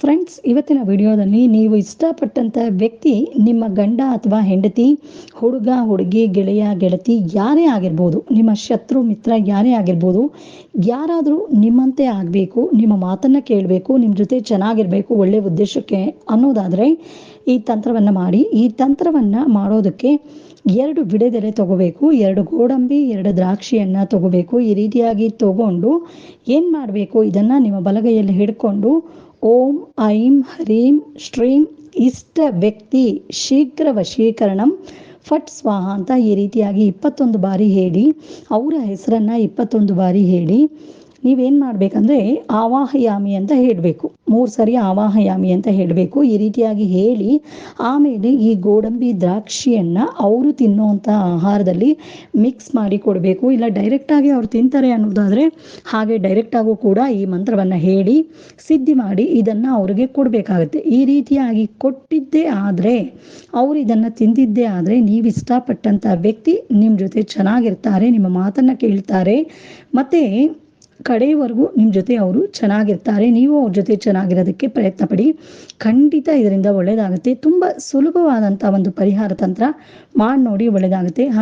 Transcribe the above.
Friends ಇವತ್ತಿನ ವಿಡಿಯೋದಲ್ಲಿ ನೀವು ಇಷ್ಟಪಟ್ಟಂಥ ವ್ಯಕ್ತಿ, ನಿಮ್ಮ ಗಂಡ ಅಥವಾ ಹೆಂಡತಿ, ಹುಡುಗ, ಹುಡುಗಿ, ಗೆಳೆಯ, ಗೆಳತಿ ಯಾರೇ ಆಗಿರ್ಬೋದು, ನಿಮ್ಮ ಶತ್ರು, ಮಿತ್ರ ಯಾರೇ ಆಗಿರ್ಬೋದು, ಯಾರಾದರೂ ನಿಮ್ಮಂತೆ ಆಗಬೇಕು, ನಿಮ್ಮ ಮಾತನ್ನು ಕೇಳಬೇಕು, ನಿಮ್ಮ ಜೊತೆ ಚೆನ್ನಾಗಿರಬೇಕು ಒಳ್ಳೆಯ ಉದ್ದೇಶಕ್ಕೆ ಅನ್ನೋದಾದರೆ ಈ ತಂತ್ರವನ್ನು ಮಾಡಿ. ಈ ತಂತ್ರವನ್ನು ಮಾಡೋದಕ್ಕೆ ಎರಡು ಬಿಡೆದೆಲೆ ತಗೋಬೇಕು, ಎರಡು ಗೋಡಂಬಿ, ಎರಡು ದ್ರಾಕ್ಷಿಯನ್ನು ತಗೋಬೇಕು. ಈ ರೀತಿಯಾಗಿ ತಗೊಂಡು ಏನು ಮಾಡಬೇಕು, ಇದನ್ನು ನಿಮ್ಮ ಬಲಗೈಯಲ್ಲಿ ಹಿಡ್ಕೊಂಡು ಓಂ, ಐಂ, ಹ್ರೀಂ, ಶ್ರೀಂ, ಇಷ್ಟ ವ್ಯಕ್ತಿ ಶೀಘ್ರ ವಶೀಕರಣಂ ಫಟ್ ಸ್ವಾಹ ಅಂತ ಈ ರೀತಿಯಾಗಿ ಇಪ್ಪತ್ತೊಂದು ಬಾರಿ ಹೇಳಿ, ಅವರ ಹೆಸರನ್ನು ಇಪ್ಪತ್ತೊಂದು ಬಾರಿ ಹೇಳಿ ನೀವೇನು ಮಾಡಬೇಕಂದ್ರೆ ಆವಾಹಯಾಮಿ ಅಂತ ಹೇಳಬೇಕು. ಮೂರು ಸರಿ ಆವಾಹಯಾಮಿ ಅಂತ ಹೇಳಬೇಕು. ಈ ರೀತಿಯಾಗಿ ಹೇಳಿ ಆಮೇಲೆ ಈ ಗೋಡಂಬಿ ದ್ರಾಕ್ಷಿಯನ್ನು ಅವರು ತಿನ್ನುವಂಥ ಆಹಾರದಲ್ಲಿ ಮಿಕ್ಸ್ ಮಾಡಿ ಕೊಡಬೇಕು. ಇಲ್ಲ ಡೈರೆಕ್ಟಾಗಿ ಅವ್ರು ತಿಂತಾರೆ ಅನ್ನೋದಾದರೆ ಹಾಗೆ ಡೈರೆಕ್ಟಾಗೂ ಕೂಡ ಈ ಮಂತ್ರವನ್ನು ಹೇಳಿ ಸಿದ್ಧಿ ಮಾಡಿ ಇದನ್ನು ಅವರಿಗೆ ಕೊಡಬೇಕಾಗುತ್ತೆ. ಈ ರೀತಿಯಾಗಿ ಕೊಟ್ಟಿದ್ದೇ ಆದರೆ, ಅವರು ಇದನ್ನು ತಿಂದಿದ್ದೇ ಆದರೆ ನೀವು ಇಷ್ಟಪಟ್ಟಂತ ವ್ಯಕ್ತಿ ನಿಮ್ಮ ಜೊತೆ ಚೆನ್ನಾಗಿರ್ತಾರೆ, ನಿಮ್ಮ ಮಾತನ್ನು ಕೇಳ್ತಾರೆ. ಮತ್ತು ಕಡೆಯವರೆಗೂ ನಿಮ್ಮ ಜೊತೆ ಅವರು ಚೆನ್ನಾಗಿರ್ತಾರೆ. ನೀವು ಅವ್ರ ಜೊತೆ ಚೆನ್ನಾಗಿರೋದಕ್ಕೆ ಪ್ರಯತ್ನ ಪಡಿ ಖಂಡಿತ ಇದರಿಂದ ಒಳ್ಳೆಯದಾಗುತ್ತೆ ತುಂಬ ಸುಲಭವಾದಂಥ ಒಂದು ಪರಿಹಾರ ತಂತ್ರ ಮಾಡಿ ನೋಡಿ ಒಳ್ಳೆಯದಾಗುತ್ತೆ